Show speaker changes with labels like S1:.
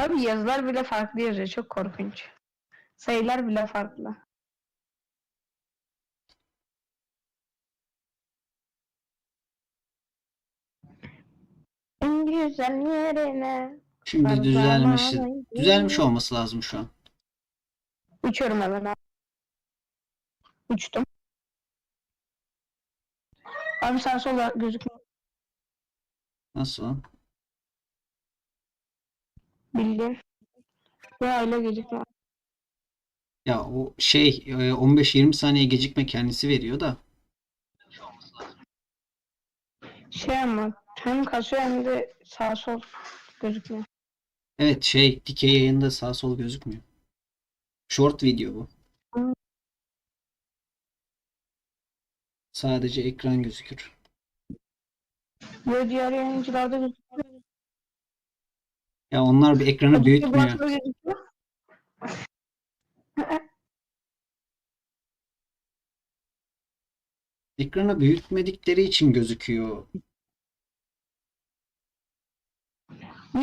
S1: Abi yazılar bile farklı yazıyor. Çok korkunç. Sayılar bile farklı. En güzel yerine
S2: Şimdi düzelmiş. Düzelmiş olması lazım şu an.
S1: uçuyorum hemen abi. Uçtum. Abi sağ sola gözükmüyor.
S2: Nasıl?
S1: Bildiğin. Ya öyle gözükmüyor.
S2: Ya o şey e, 15-20 saniye gecikme kendisi veriyor da.
S1: Şey ama hem kasıyor hem de sağ sol gözükmüyor.
S2: Evet şey dikey yayında sağ sol gözükmüyor. Short video bu.
S1: Hı.
S2: Sadece ekran gözükür.
S1: Ve diğer yayıncılarda gözükmüyor.
S2: Ya onlar bir ekranı büyütmüyor. Ekranı büyütmedikleri için gözüküyor.